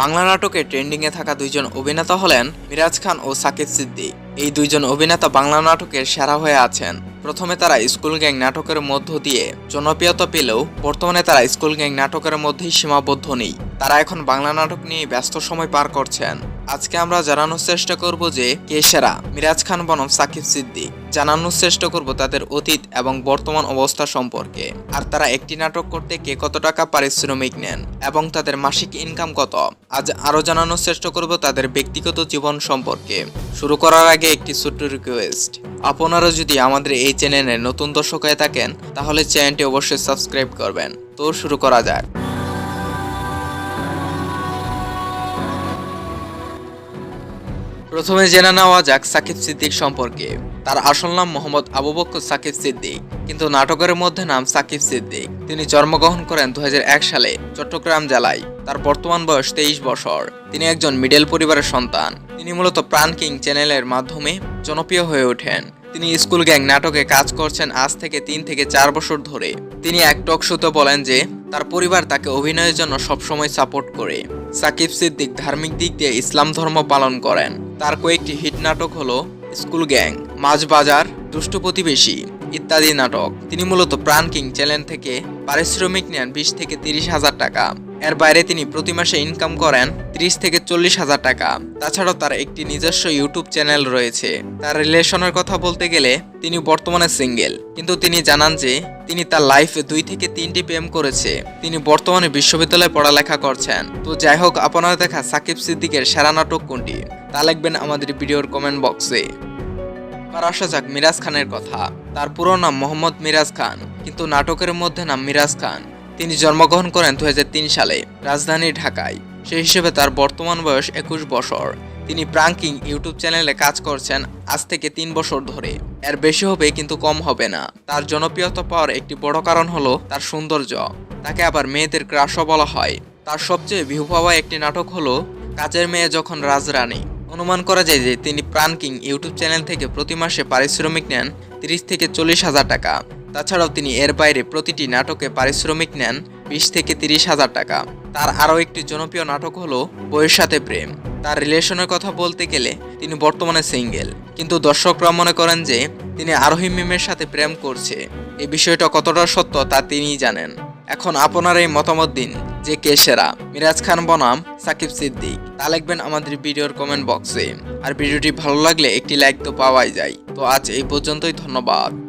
বাংলা নাটকে ট্রেন্ডিংয়ে থাকা দুইজন অভিনেতা হলেন মিরাজ খান ও সাকিব সিদ্দিক। এই দুইজন অভিনেতা বাংলা নাটকের সেরা হয়ে আছেন। প্রথমে তারা স্কুল গ্যাং নাটকের মধ্য দিয়ে জনপ্রিয়তা পেলেও বর্তমানে তারা স্কুল গ্যাং নাটকের মধ্যেই সীমাবদ্ধ নেই। তারা এখন বাংলা নাটক নিয়ে ব্যস্ত সময় পার করছেন। আজকে আমরা জানানোর চেষ্টা করব যে কে সেরা? মিরাজ খান বনম সাকিব সিদ্দিক। জানানোর চেষ্টা করব তাদের অতীত এবং বর্তমান অবস্থা সম্পর্কে। আর তারা একটি নাটক করতে কে কত টাকা পারিশ্রমিক নেন এবং তাদের মাসিক ইনকাম কত? আজ আরও জানানোর চেষ্টা করব তাদের ব্যক্তিগত জীবন সম্পর্কে। শুরু করার আগে একটি ছোট্ট রিকোয়েস্ট আপনারা যদি আমাদের এই চ্যানেলে নতুন দর্শক হয়ে থাকেন, তাহলে চ্যানেলটি অবশ্যই সাবস্ক্রাইব করবেন। তো শুরু করা যাক। প্রথমে জেনে নেওয়া যাক সাকিব সিদ্দিক সম্পর্কে। তার আসল নাম মোহাম্মদ আবু বক্কর সাকিব সিদ্দিক, কিন্তু নাটকের মধ্যে নাম সাকিব সিদ্দিক। তিনি জন্মগ্রহণ করেন দু হাজার এক সালে চট্টগ্রাম জেলায়। তার বর্তমান বয়স তেইশ বছর। তিনি একজন মিডল পরিবারের সন্তান। তিনি মূলত প্রাণ কিং চ্যানেলের মাধ্যমে জনপ্রিয় হয়ে ওঠেন। তিনি স্কুল গ্যাং নাটকে কাজ করছেন আজ থেকে তিন থেকে চার বছর ধরে। তিনি এক টক বলেন যে, তার পরিবার তাকে অভিনয়ের জন্য সবসময় সাপোর্ট করে। সাকিব সিদ্দিক ধার্মিক দিক দিয়ে ইসলাম ধর্ম পালন করেন। তার কয়েকটি হিট নাটক হল স্কুল গ্যাং, মাছ বাজার, দুষ্ট প্রতিবেশী ইত্যাদি নাটক। তিনি মূলত প্রাণ কিং চ্যানেল থেকে পারিশ্রমিক নেন বিশ থেকে তিরিশ হাজার টাকা। এর বাইরে তিনি প্রতি মাসে ইনকাম করেন ত্রিশ থেকে চল্লিশ হাজার টাকা। তাছাড়াও তার একটি নিজস্ব ইউটিউব চ্যানেল রয়েছে। তার রিলেশনের কথা বলতে গেলে তিনি বর্তমানে সিঙ্গেল কিন্তু তিনি জানান যে তিনি তার লাইফে দুই থেকে তিনটি প্রেম করেছে। তিনি বর্তমানে বিশ্ববিদ্যালয়ে পড়ালেখা করছেন। তো যাই হোক, আপনার দেখা সাকিব সিদ্দিকের সেরা নাটক কোনটি? তা লিখবেন আমাদের ভিডিওর কমেন্ট বক্সে এবার আসা যাক মিরাজ খানের কথা। তার পুরো নাম মোহাম্মদ মিরাজ খান, কিন্তু নাটকের মধ্যে নাম মিরাজ খান। তিনি জন্মগ্রহণ করেন দু হাজার তিন সালে, রাজধানী ঢাকায়। সেই হিসেবে তার বর্তমান বয়স একুশ বছর। তিনি প্রাঙ্কিং ইউটিউব চ্যানেলে কাজ করছেন আজ থেকে তিন বছর ধরে। এর বেশি হবে কিন্তু কম হবে না। তার জনপ্রিয়তা পাওয়ার একটি বড় কারণ হলো তার সৌন্দর্য। তাকে আবার মেয়েদের ক্রাশও বলা হয়। তার সবচেয়ে ভিউ পাওয়া একটি নাটক হলো কাজের মেয়ে যখন রাজরানী। অনুমান করা যায় যে তিনি প্রাণ কিং ইউটিউব চ্যানেল থেকে প্রতি মাসে পারিশ্রমিক নেন তিরিশ থেকে চল্লিশ হাজার টাকা। তাছাড়াও তিনি এর বাইরে প্রতিটি নাটকে পারিশ্রমিক নেন বিশ থেকে তিরিশ হাজার টাকা। তার আরও একটি জনপ্রিয় নাটক হলো বইয়ের সাথে প্রেম। তার রিলেশনের কথা বলতে গেলে তিনি বর্তমানে সিঙ্গেল। কিন্তু দর্শকরা মনে করেন যে তিনি আরোহী মিমের সাথে প্রেম করছে। এই বিষয়টা কতটা সত্য তা তিনিই জানেন। এখন আপনার এই মতামত দিন যে কে সেরা। মিরাজ খান বনাম, সাকিব সিদ্দিক। তা লিখবেন আমাদের ভিডিওর কমেন্ট বক্সে। আর ভিডিওটি ভালো লাগলে একটি লাইক তো পাওয়াই যায়। তো আজ এই পর্যন্তই, ধন্যবাদ।